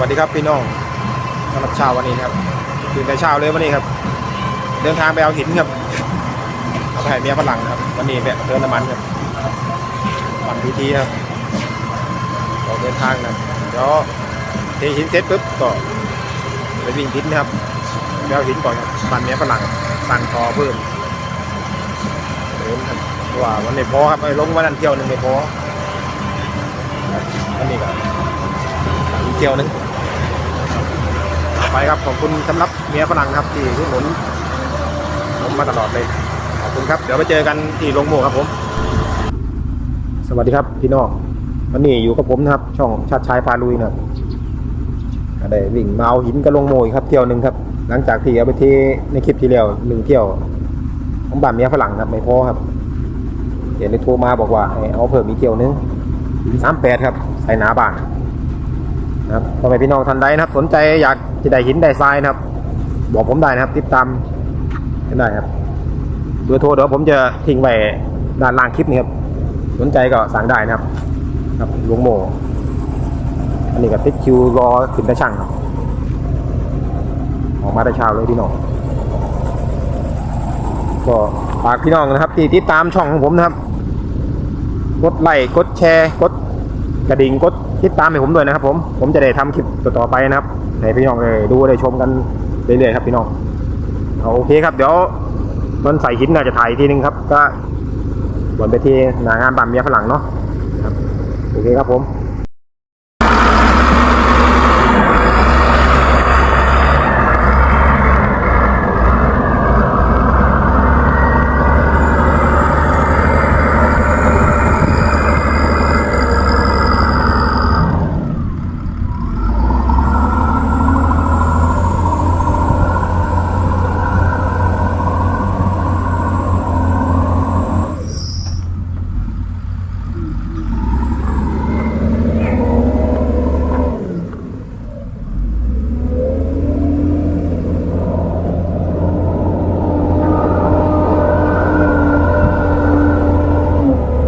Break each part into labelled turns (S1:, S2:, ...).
S1: วัสดีครับพี่น้องสำหรับเช้าวันนี้ครับตื่นแต่เช้าเลยวันนี้ครับ เดินทางไปเอาหินครับเอาไปให้เมียฝรั่งครับ วันนี้แบบเดินน้ำมันครับวันพิธีครับเราเดินทางนะเดี๋ยวเทหินเสร็จปุ๊บก็ไปวิ่งหินนะครับไปเอาหินก่อนครับปั่นเมียฝรั่งปั่นทอเพิ่มเดินครับว่าวันนี้พอครับไปลงวันนั้นเที่ยวหนึ่งไม่พอวันนี้ก็อีกเที่ยวหนึง ไปครับขอบคุณสำหรับเมียฝรั่งครับที่ที่หนุนผมมาตลอดเลย ขอบคุณครับ เดี๋ยวไปเจอกันที่โรงโมครับผม สวัสดีครับพี่น้องวันนี้อยู่กับผมนะครับ ช่องชาติชายพาลุยนะครับได้วิ่งมาเอาหินกระลงโม่อีกครับเที่ยวหนึ่งครับ หลังจากที่เอาไปเทในคลิปที่แล้วหนึ่งเที่ยวผมบ้านเมียฝรั่งครับไม่พอครับเดี๋ยวในโทรมาบอกว่าเอาเพิ่มอีกเที่ยวหนึงสามแปดครับใส่หนาบ้าน นะครับพ่อแม่พี่น้องท่านใดนะครับ สนใจอยากจะได้หินได้ทรายนะครับ บอกผมได้นะครับ ติดตามกันได้ครับเบอร์โทรเดี๋ยวผมจะทิ้งไว้ด้านล่างคลิปนี้ครับสนใจก็สั่งได้นะครับ ครับหลวงโมอันนี้ก็ติดคิวรอขึ้นได้ช่างครับออกมาได้เช้าเลยพี่น้องก็ฝากพี่น้องนะครับ ที่ติดตามช่องของผมนะครับ กดไลค์กดแชร์กด กระดิ่งกดติดตามให้ผมด้วยนะครับ ผมผมจะได้ทำคลิปต่อๆไปนะครับให้พี่น้องได้ดูได้ชมกันเรื่อยๆครับพี่น้องเอาโอเคครับ เดี๋ยวมันใส่หินน่าจะถ่ายอีกทีนึงครับ ก็วนไปที่หนางานบัมเมียฝรั่งเนาะโอเคครับผม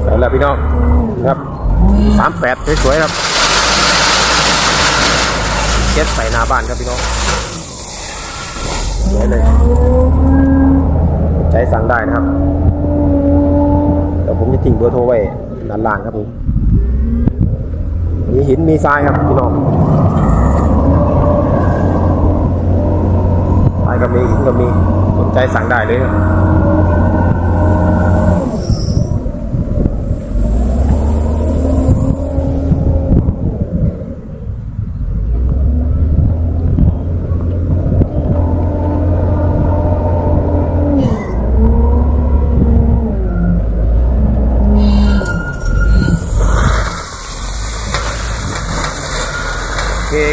S1: ใส่แล้วพี่น้อง ครับสามแปดสวยๆครับเก็ตใส่หน้าบ้านครับพี่น้องสวยเลยใจสั่งได้นะครับเดี๋ยวผมจะทิ้งเบอร์โทรไว้ด้านล่างครับผมมีหินมีทรายครับพี่น้องทรายก็มีหินก็มีสนใจสั่งได้เลยครับ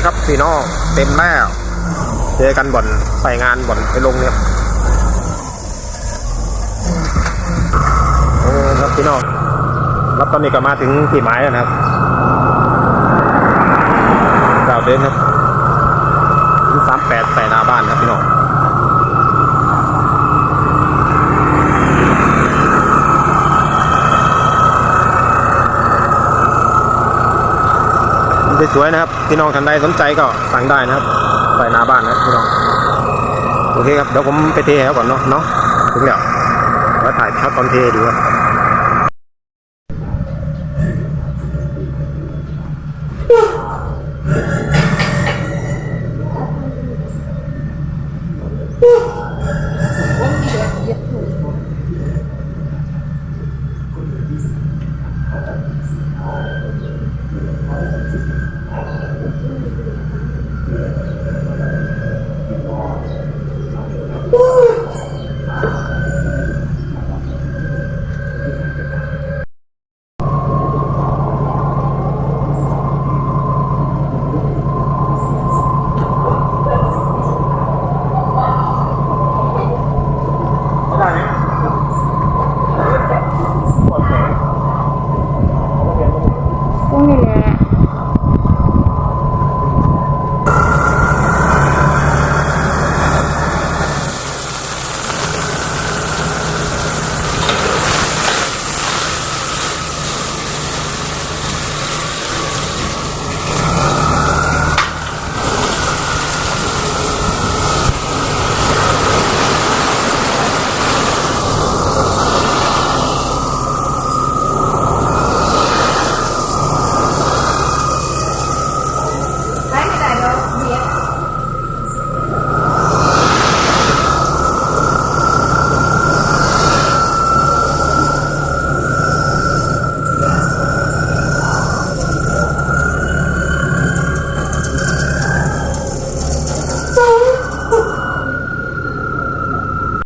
S1: ครับพี่น้องเต็มแล้วเจอกันบ่อนไปงานบ่อนไปลงเนี่ยโอ้ครับพี่น้องรับตอนนี้ก็มาถึงที่หมายแล้วนะครับดาวเดินครับสามแปดใส่หน้าบ้านครับพี่น้อง สวยๆนะครับ พี่น้องท่านใดสนใจก็สั่งได้นะครับใส่หน้าบ้านนะพี่น้องโอเคครับเดี๋ยวผมไปเทให้ก่อนเนาะเนาะถึงแล้วแล้วถ่ายช็อตตอนเทดูครับ